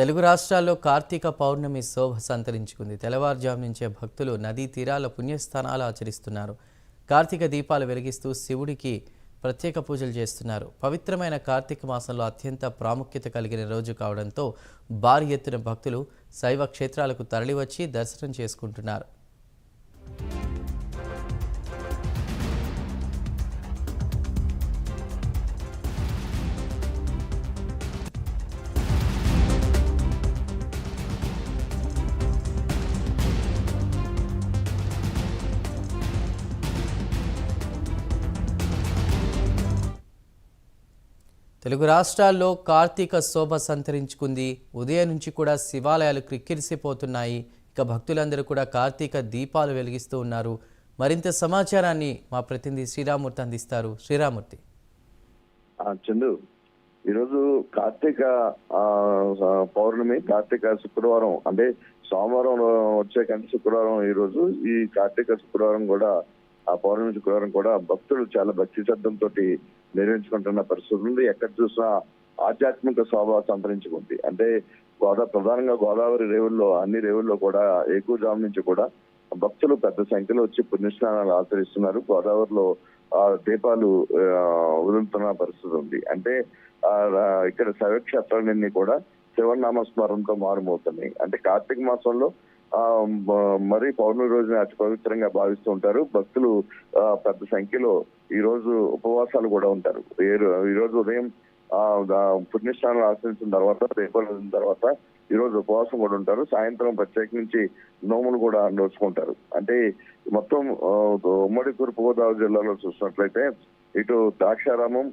తెలుగు రాష్ట్రాల్లో కార్తీక పౌర్ణమి శోభ సంతరించుకుంది. తెల్లవారుజాము నుంచే భక్తులు నదీ తీరాల పుణ్యస్థానాలు ఆచరిస్తున్నారు. కార్తీక దీపాలు వెలిగిస్తూ శివుడికి ప్రత్యేక పూజలు చేస్తున్నారు. పవిత్రమైన కార్తీక మాసంలో అత్యంత ప్రాముఖ్యత కలిగిన రోజు కావడంతో భారీ ఎత్తున భక్తులు శైవ క్షేత్రాలకు తరలివచ్చి దర్శనం చేసుకుంటున్నారు. తెలుగు రాష్ట్రాల్లో కార్తీక శోభ సంతరించుకుంది. ఉదయం నుంచి కూడా శివాలయాలు క్రిక్కిరిసిపోతున్నాయి. ఇక భక్తులందరూ కూడా కార్తీక దీపాలు వెలిగిస్తూ ఉన్నారు. మరింత సమాచారాన్ని మా ప్రతినిధి శ్రీరామూర్తి అందిస్తారు. శ్రీరామూర్తి. చందు ఈరోజు కార్తీక పౌర్ణమి కార్తీక శుక్రవారం అంటే సోమవారం వచ్చే కంటే శుక్రవారం ఈరోజు ఈ కార్తీక శుక్రవారం కూడా ఆ పౌర్ణమి శుక్రవారం కూడా భక్తులు చాలా భక్తి శ్రద్ధంతో నిర్వహించుకుంటున్న పరిస్థితి ఉంది. ఎక్కడ చూసినా ఆధ్యాత్మిక శోభ సంతరించుకుంది. అంటే గోదా ప్రధానంగా గోదావరి రేవుల్లో అన్ని రేవుల్లో కూడా ఎక్కువ జాము నుంచి కూడా భక్తులు పెద్ద సంఖ్యలో వచ్చి పుణ్యస్నానాలు ఆచరిస్తున్నారు. గోదావరిలో ఆ దీపాలు వదులుతున్న పరిస్థితి ఉంది. అంటే ఇక్కడ శైవక్షేత్రాలన్నీ కూడా శివనామ స్మరణతో మారుమవుతున్నాయి. అంటే కార్తీక మాసంలో మరి పౌర్ణమి రోజున అతి పవిత్రంగా భావిస్తూ ఉంటారు. భక్తులు పెద్ద సంఖ్యలో ఈ రోజు ఉపవాసాలు కూడా ఉంటారు. ఈ ఈ రోజు ఉదయం ఆ పుణ్యస్నానాలు ఆచరించిన తర్వాత దీపావళి తర్వాత ఈ రోజు ఉపవాసం కూడా ఉంటారు. సాయంత్రం ప్రత్యేకించి నోములు కూడా నోచుకుంటారు. అంటే మొత్తం ఉమ్మడి తూర్పు గోదావరి జిల్లాలో చూసినట్లయితే ఇటు ద్రాక్షారామం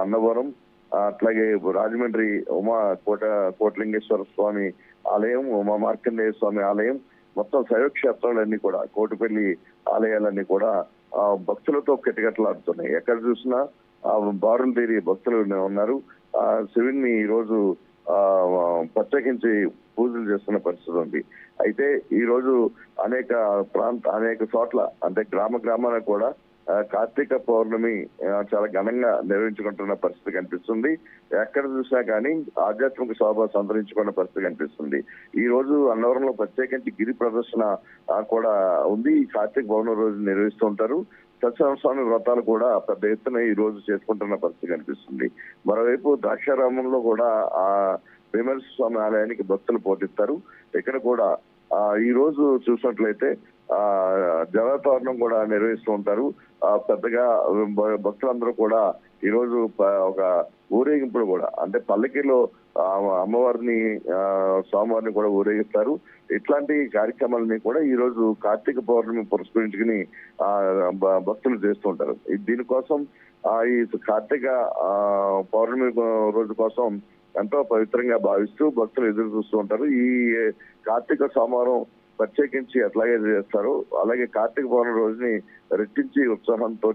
అన్నవరం అట్లాగే రాజమండ్రి ఉమా కోట కోటలింగేశ్వర స్వామి ఆలయం ఉమా మార్కండేయ స్వామి ఆలయం మొత్తం శైవ క్షేత్రాలన్నీ కూడా కోటిపల్లి ఆలయాలన్నీ కూడా ఆ, భక్తులతో కిటకిటలాడుతున్నాయి. ఎక్కడ చూసినా ఆ బారులు తీరి భక్తులు ఉన్నారు. ఆ శివుని ఈరోజు ఆ ప్రత్యేకించి పూజలు చేస్తున్న పరిస్థితి ఉంది. అయితే ఈరోజు అనేక ప్రాంత అనేక చోట్ల అంటే గ్రామ గ్రామాలకు కూడా కార్తీక పౌర్ణమి చాలా ఘనంగా నిర్వహించుకుంటున్న పరిస్థితి కనిపిస్తుంది. ఎక్కడ చూసినా కానీ ఆధ్యాత్మిక శోభ సంతరించుకున్న పరిస్థితి కనిపిస్తుంది. ఈ రోజు అన్నవరంలో ప్రత్యేకించి గిరి ప్రదర్శన కూడా ఉంది. ఈ కార్తీక పౌర్ణమి రోజు నిర్వహిస్తూ ఉంటారు. సత్యనారాయణ స్వామి వ్రతాలు కూడా పెద్ద ఎత్తున ఈ రోజు చేసుకుంటున్న పరిస్థితి కనిపిస్తుంది. మరోవైపు ద్రాక్షారామంలో కూడా ఆ భీమేశ్వర స్వామి ఆలయానికి భక్తులు పోటిస్తారు ఇక్కడ కూడా ఈ రోజు చూసినట్లయితే జలతోరణం కూడా నిర్వహిస్తూ ఉంటారు. పెద్దగా భక్తులందరూ కూడా ఈరోజు ఒక ఊరేగింపులు కూడా అంటే పల్లకిలో అమ్మవారిని స్వామివారిని కూడా ఊరేగిస్తారు. ఇట్లాంటి కార్యక్రమాలని కూడా ఈ రోజు కార్తీక పౌర్ణమి పురస్కరించుకుని భక్తులు చేస్తూ ఉంటారు. దీనికోసం ఈ కార్తీక పౌర్ణమి రోజు కోసం ఎంతో పవిత్రంగా భావిస్తూ భక్తులు ఎదురు చూస్తూ ఉంటారు. ఈ కార్తీక సోమవారం ప్రత్యేకించి అట్లాగే చేస్తారు. అలాగే కార్తీక పౌర్ణమి రోజుని రెట్టించి ఉత్సాహంతో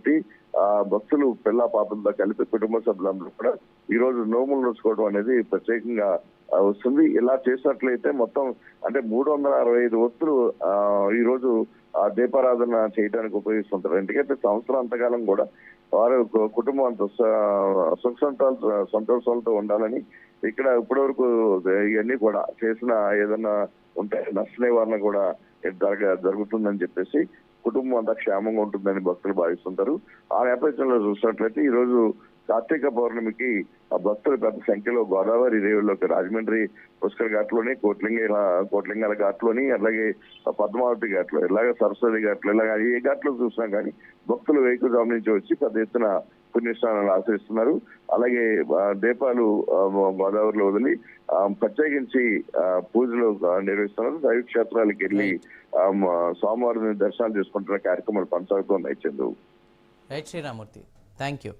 ఆ భక్తులు పిల్ల పాపలతో కలిపి కుటుంబ సభ్యులందరూ కూడా ఈ రోజు నోములు నోచుకోవడం అనేది ప్రత్యేకంగా వస్తుంది. ఇలా చేసినట్లయితే మొత్తం అంటే మూడు వందల అరవై ఐదు వత్తులు ఈ రోజు ఆ దీపారాధన చేయడానికి ఉపయోగిస్తుంటారు. ఎందుకంటే సంవత్సరం అంతకాలం కూడా వారు కుటుంబం అంత స- సుఖ సంతోషాలతో ఉండాలని ఇక్కడ ఇప్పటి వరకు ఇవన్నీ కూడా చేసిన ఏదన్నా ఉంటే నష్ట నివారణ కూడా జరగ జరుగుతుందని చెప్పేసి కుటుంబం అంతా క్షేమంగా ఉంటుందని భక్తులు భావిస్తుంటారు. ఆ నేపథ్యంలో చూసినట్లయితే ఈ రోజు కార్తీక పౌర్ణమికి ఆ భక్తులు పెద్ద సంఖ్యలో గోదావరి రేవుల్లోకి రాజమండ్రి పుష్కర్ ఘాట్లోని కోట్లింగ కోట్లింగాల ఘాట్లోని అలాగే పద్మావతి ఘాట్లో ఇలాగే సరస్వతి ఘాట్లో ఇలాగ ఏ ఘాట్లో చూసినా కానీ భక్తులు వెహికల్ నుంచి వచ్చి పెద్ద ఎత్తున పుణ్యస్నానాలు ఆచరిస్తున్నారు. అలాగే దీపాలు గోదావరిలో వదిలి ప్రత్యేకించి పూజలు నిర్వహిస్తున్నారు. దైవ క్షేత్రాలకు వెళ్ళి స్వామివారిని దర్శనాలు చేసుకుంటున్న కార్యక్రమాలు కొనసాగుతున్నాయి Chandu. Right Sriramamurthy. Thank you